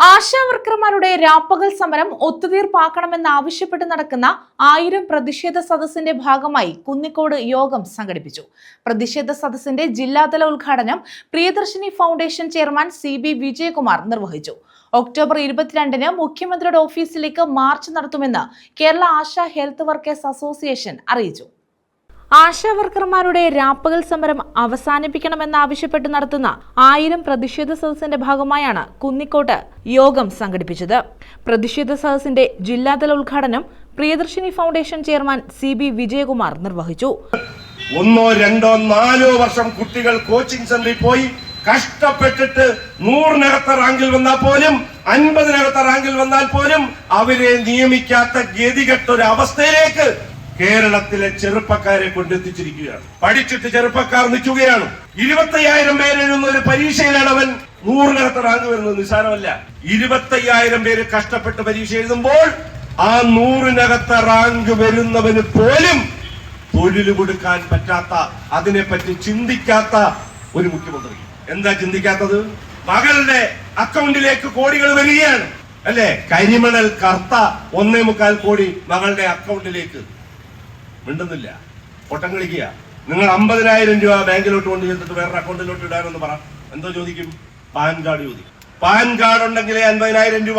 ആശാവർക്കർമാരുടെ രാപ്പകൽ സമരം ഒത്തുതീർപ്പാക്കണമെന്ന് ആവശ്യപ്പെട്ട് നടക്കുന്ന ആയിരം പ്രതിഷേധ സദസ്സിന്റെ ഭാഗമായി കുന്നിക്കോട് യോഗം സംഘടിപ്പിച്ചു. പ്രതിഷേധ സദസ്സിന്റെ ജില്ലാതല ഉദ്ഘാടനം Priyadarshini foundation chairman C B Vijayakumar നിർവഹിച്ചു. ഒക്ടോബർ ഇരുപത്തിരണ്ടിന് മുഖ്യമന്ത്രിയുടെ ഓഫീസിലേക്ക് മാർച്ച് നടത്തുമെന്ന് Kerala ASHA health workers association അറിയിച്ചു. ആശാവർക്കർമാരുടെ രാപ്പകൽ സമരം അവസാനിപ്പിക്കണമെന്നാവശ്യപ്പെട്ട് നടത്തുന്ന ആയിരം പ്രതിഷേധ സദസ്സിന്റെ ഭാഗമായാണ് കുന്നിക്കോട്ട് യോഗം സംഘടിപ്പിച്ചത്. പ്രതിഷേധ സദസ്സിന്റെ ജില്ലാതല ഉദ്ഘാടനം Priyadarshini foundation chairman C B Vijayakumar നിർവഹിച്ചു. ഒന്നോ രണ്ടോ നാലോ വർഷം കുട്ടികൾ കോച്ചിങ് സെന്ററിൽ പോയി കഷ്ടപ്പെട്ടിട്ട് നൂറിനകത്ത റാങ്കിൽ വന്നാൽ പോലും അൻപതിനകത്ത റാങ്കിൽ വന്നാൽ പോലും അവരെ നിയമിക്കാത്ത ഗതികെട്ട ഒരു അവസ്ഥയിലേക്ക് കേരളത്തിലെ ചെറുപ്പക്കാരെ കൊണ്ടെത്തിച്ചിരിക്കുകയാണ്. പഠിച്ചിട്ട് ചെറുപ്പക്കാർ നിൽക്കുകയാണ്. ഇരുപത്തയ്യായിരം പേരെഴുതുന്ന ഒരു പരീക്ഷയിലാണ് അവൻ നൂറിനകത്ത് റാങ്ക് വരുന്നത് നിസ്സാരമല്ല. ഇരുപത്തയ്യായിരം പേര് കഷ്ടപ്പെട്ട് പരീക്ഷ എഴുതുമ്പോൾ ആ നൂറിനകത്ത് റാങ്ക് വരുന്നവന് പോലും തൊഴിൽ കൊടുക്കാൻ പറ്റാത്ത അതിനെപ്പറ്റി ചിന്തിക്കാത്ത ഒരു മുഖ്യമന്ത്രി. എന്താ ചിന്തിക്കാത്തത്? മകളുടെ അക്കൗണ്ടിലേക്ക് കോടികൾ വരികയാണ്. അല്ലെ? കരിമണൽ കർത്ത ഒന്നേ മുക്കാൽ കോടി മകളുടെ അക്കൗണ്ടിലേക്ക് മിണ്ടുന്നില്ല. പൊട്ടം കളിക്കുക. നിങ്ങൾ അമ്പതിനായിരം രൂപ ബാങ്കിലോട്ട് കൊണ്ടു ചെന്നിട്ട് വേറെ അക്കൗണ്ടിലോട്ട് ഇടാനെന്ന് പറ. എന്തോ ചോദിക്കും? പാൻ കാർഡ് ചോദിക്കും. പാൻ കാർഡ് ഉണ്ടെങ്കിലേ അൻപതിനായിരം രൂപ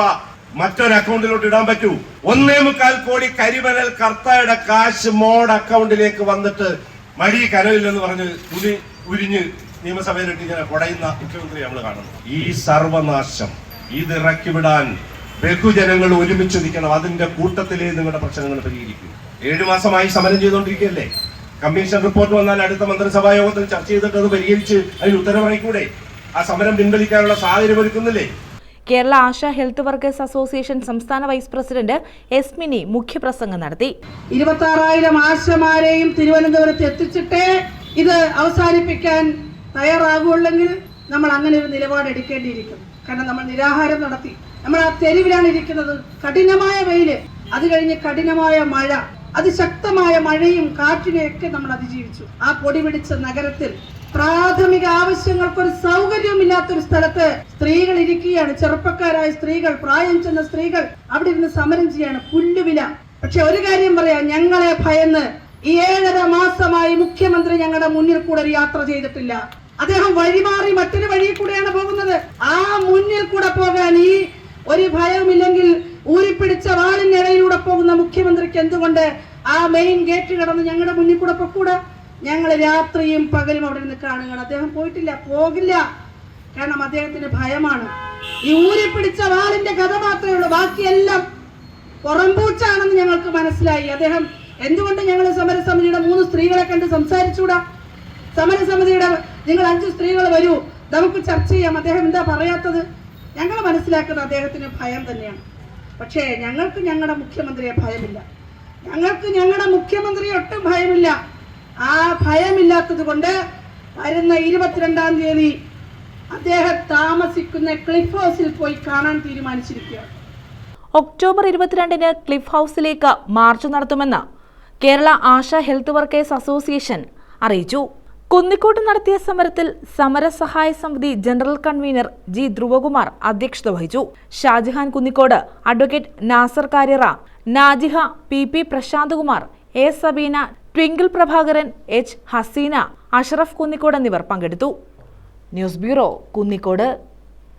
മറ്റൊരു അക്കൗണ്ടിലോട്ട് ഇടാൻ പറ്റൂ. ഒന്നേ മുക്കാൽ കോടി കരിമനൽ കർത്തയുടെ കാശ് മോഡ് അക്കൗണ്ടിലേക്ക് വന്നിട്ട് മഴി കരവില്ലെന്ന് പറഞ്ഞ് ഉരി ഉരിഞ്ഞ് നിയമസഭയിലിട്ട് ഇങ്ങനെ കുടയുന്ന മുഖ്യമന്ത്രി നമ്മൾ കാണുന്നു. ഈ സർവനാശം ഇത് ഇറക്കി വിടാൻ ബഹുജനങ്ങൾ ഒരുമിച്ച് നിൽക്കണം. അതിന്റെ കൂട്ടത്തിലേ നിങ്ങളുടെ പ്രശ്നങ്ങൾ പരിഹരിക്കും. ഏഴു മാസമായി സമരം ചെയ്തുകൊണ്ടിരിക്കുകയല്ലേ? കമ്മീഷൻ റിപ്പോർട്ട് വന്നാൽ അടുത്ത മന്ത്രിസഭാ യോഗത്തിൽ ചർച്ച ചെയ്തിട്ട് അത് പരിഹരിച്ച് അതിന് ഉത്തരവായിക്കൂടെ? ആ സമരം പിൻവലിക്കാനുള്ള സാഹചര്യം ഒരുക്കുന്നില്ലേ? Kerala ASHA health workers association സംസ്ഥാന വൈസ് പ്രസിഡന്റ് എസ് മിനി മുഖ്യപ്രസംഗം നടത്തി. ഇരുപത്തി ആറായിരം ആശമാരെയും തിരുവനന്തപുരത്ത് എത്തിച്ചിട്ടേ ഇത് അവസാനിപ്പിക്കാൻ തയ്യാറാകുള്ളെങ്കിൽ നമ്മൾ അങ്ങനെ ഒരു നിലപാട് എടുക്കേണ്ടിയിരിക്കും കാരണം നമ്മൾ നിരാഹാരം നടത്തി. നമ്മൾ ആ തെരുവിലാണ് ഇരിക്കുന്നത്. കഠിനമായ വെയിൽ. അത് കഴിഞ്ഞ് കഠിനമായ മഴ. അതിശക്തമായ മഴയും കാറ്റിനെയൊക്കെ നമ്മൾ അതിജീവിച്ചു. ആ പൊടി പിടിച്ച നഗരത്തിൽ പ്രാഥമിക ആവശ്യങ്ങൾക്കൊരു സൗകര്യവും സൗകര്യവുമില്ലാത്തൊരു സ്ഥലത്ത് സ്ത്രീകൾ ഇരിക്കുകയാണ്. ചെറുപ്പക്കാരായ സ്ത്രീകൾ പ്രായം ചെന്ന സ്ത്രീകൾ അവിടെ ഇരുന്ന് സമരം ചെയ്യാണ്. പുല്ലുവില. പക്ഷെ ഒരു കാര്യം പറയാം ഞങ്ങളെ ഭയന്ന് ഈ ഏഴര മാസമായി മുഖ്യമന്ത്രി ഞങ്ങളുടെ മുന്നിൽ കൂടെ ഒരു യാത്ര ചെയ്തിട്ടില്ല. അദ്ദേഹം വഴിമാറി മറ്റൊരു വഴിയിൽ കൂടെയാണ് പോകുന്നത്. ആ മുന്നിൽ കൂടെ പോകാൻ ഈ ഒരു ഭയവുമില്ലെങ്കിൽ ഊരിപ്പിടിച്ച വാളിനിടയിലൂടെ പോകുന്ന മുഖ്യമന്ത്രിക്ക് എന്തുകൊണ്ട് ആ മെയിൻ ഗേറ്റ് കടന്ന് ഞങ്ങളുടെ മുന്നിൽ കൂടെ പൊക്കൂടെ? ഞങ്ങൾ രാത്രിയും പകലും അവിടെ നിന്ന് കാണുകയാണ്. അദ്ദേഹം പോയിട്ടില്ല പോകില്ല. കാരണം അദ്ദേഹത്തിന് ഭയമാണ്. ഈ ഊരിപ്പിടിച്ച വാളിന്റെ കഥ മാത്രമേ ഉള്ളൂ. ബാക്കിയെല്ലാം പുറംപൂച്ചാണെന്ന് ഞങ്ങൾക്ക് മനസ്സിലായി. അദ്ദേഹം എന്തുകൊണ്ട് ഞങ്ങൾ സമരസമിതിയുടെ മൂന്ന് സ്ത്രീകളെ കണ്ട് സംസാരിച്ചൂടാ സമരസമിതിയുടെ നിങ്ങൾ അഞ്ച് സ്ത്രീകൾ വരൂ. നമുക്ക് ചർച്ച ചെയ്യാം. അദ്ദേഹം എന്താ പറയാത്തത്? ഞങ്ങൾ മനസ്സിലാക്കുന്ന അദ്ദേഹത്തിന് ഭയം തന്നെയാണ്. പക്ഷേ ഞങ്ങൾക്ക് ഞങ്ങളുടെ മുഖ്യമന്ത്രിയെ ഭയമില്ല. ഞങ്ങൾക്ക് ഞങ്ങളുടെ മുഖ്യമന്ത്രിയെ ഒട്ടും ഭയമില്ല. ആ ഭയമില്ലാത്തത് കൊണ്ട് വരുന്ന ഇരുപത്തിരണ്ടാം തീയതി അദ്ദേഹം താമസിക്കുന്ന ക്ലിഫ് ഹൗസിൽ പോയി കാണാൻ തീരുമാനിച്ചിരിക്കുകയാണ്. ഒക്ടോബർ ഇരുപത്തിരണ്ടിന് ക്ലിഫ് ഹൗസിലേക്ക് മാർച്ച് നടത്തുമെന്ന് Kerala ASHA health workers association അറിയിച്ചു. കുന്നിക്കോട്ട് നടത്തിയ സമരത്തിൽ സമരസഹായ സമിതി ജനറൽ കൺവീനർ ജി ധ്രുവകുമാർ അധ്യക്ഷത വഹിച്ചു. Shajihan Kunnicode advocate Nasar Karyara Najiha P P Prasanthkumar A Sabeena Twinkle Prabhakaran H Haseena Ashraf Kunnicode എന്നിവർ പങ്കെടുത്തു. News bureau Kunnicode.